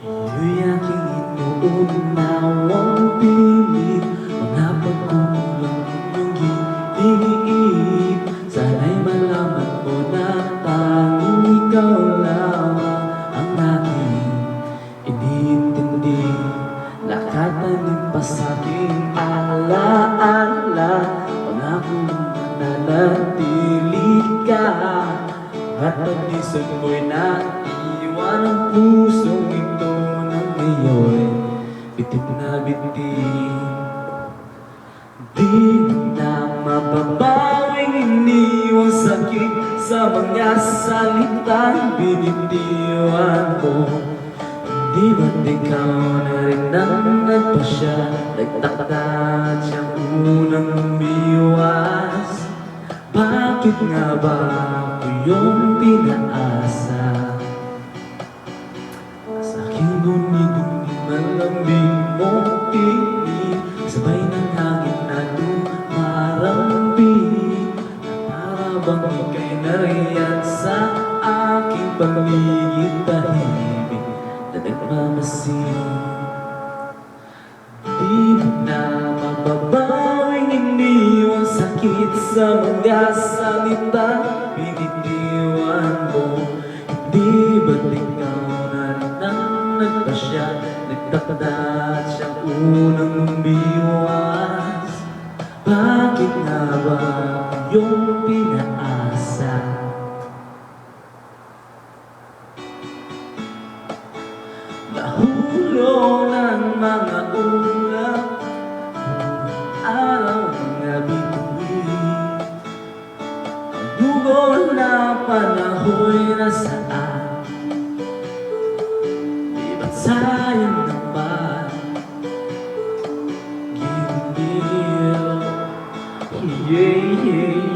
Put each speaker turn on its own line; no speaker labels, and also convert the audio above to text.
Iyo'y aking inuunawang pilit. Mga pagkukulang iyong ginigiit Sana'y malaman mo na tanging ikaw lamang Ang aking iniintindi. Nakatanim pa sa aking alaala. Pangako mananatili ka At pag-isip mo'y naiwan ang pusong ito ng ngayon. Bitik na bitik Di na mababawing iniwang sakit Sa mga salitang binitiwan mo. Di ba't ikaw na rin ang nagpasya? Nagtakda at siyang unang umiwas Bakit nga ba ako yung pinaasa? Sa aking duni-duni malambing mong piling Sabay ng hangin na dumarambi Para bang ika'y nariyan sa aking pamigit tahimik Na nagmamasid sakit sa mga salita Binitiwan mo. Hindi ba't ikaw na rin ang nagpasya? Nagtakda at siyang unang umiwas. Bakit nga ba yung pinaasa? panahoy nasaan Di ba't sayang naman Ginil Yeah, yeah.